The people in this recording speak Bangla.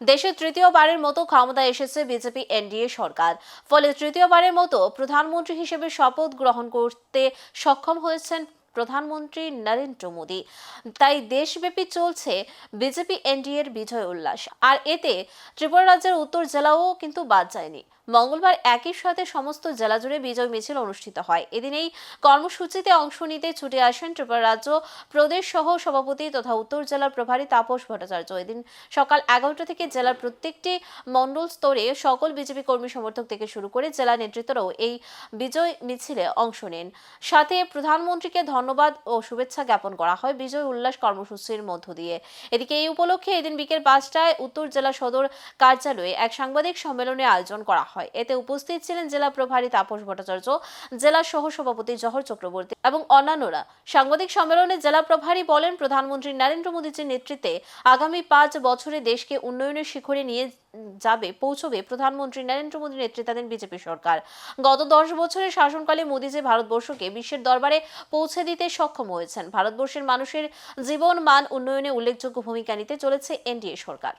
দেশে তৃতীয়বারের মতো ক্ষমতায় এসেছে বিজেপি এনডিএ সরকার। ফলে তৃতীয়বারের মতো প্রধানমন্ত্রী হিসেবে শপথ গ্রহণ করতে সক্ষম হয়েছেন প্রধানমন্ত্রী নরেন্দ্র মোদী। তাই দেশব্যাপী চলছে বিজেপি এনডিএর বিজয় উল্লাস। আর এতে ত্রিপুরা রাজ্যের উত্তর জেলাও কিন্তু বাদ যায়নি। মঙ্গলবার একই সাথে সমস্ত জেলা জুড়ে বিজয় মিছিল অনুষ্ঠিত হয়। এদিন এই কর্মসূচিতে অংশ নিতে ছুটে আসেন ত্রিপুরা রাজ্য প্রদেশ সহ সভাপতি তথা উত্তর জেলার প্রভারী তাপস ভট্টাচার্য। এদিন সকাল এগারোটা থেকে জেলার প্রত্যেকটি মণ্ডল স্তরে সকল বিজেপি কর্মী সমর্থক থেকে শুরু করে জেলা নেতৃত্বরাও এই বিজয় মিছিলে অংশ নেন। সাথে প্রধানমন্ত্রীকে ধন্যবাদ ও শুভেচ্ছা জ্ঞাপন করা হয় বিজয় উল্লাস কর্মসূচির মধ্য দিয়ে। এদিকে এই উপলক্ষে এদিন বিকেল পাঁচটায় উত্তর জেলা সদর কার্যালয়ে এক সাংবাদিক সম্মেলনে আয়োজন করা হয়। এতে উপস্থিত ছিলেন জেলা প্রভারী তাপস ভট্টাচার্য, জেলা সহ সভাপতি জহর চক্রবর্তী এবং অন্যান্যরা। সাংবাদিক সম্মেলনে জেলা প্রভারী বলেন, প্রধানমন্ত্রী নরেন্দ্র মোদীজির নেতৃত্বে আগামী পাঁচ বছরে দেশকে উন্নয়নের শিখরে নিয়ে যাবে, পৌঁছবে প্রধানমন্ত্রী নরেন্দ্র মোদীর নেতৃত্বাধীন বিজেপি সরকার। গত দশ বছরের শাসনকালে মোদী যে ভারতবর্ষকে বিশ্বের দরবারে পৌঁছে দিতে সক্ষম হয়েছেন, ভারতবর্ষের মানুষের জীবন, মান, উন্নয়নে উল্লেখযোগ্য ভূমিকা নিতে চলেছে এনডিএ সরকার।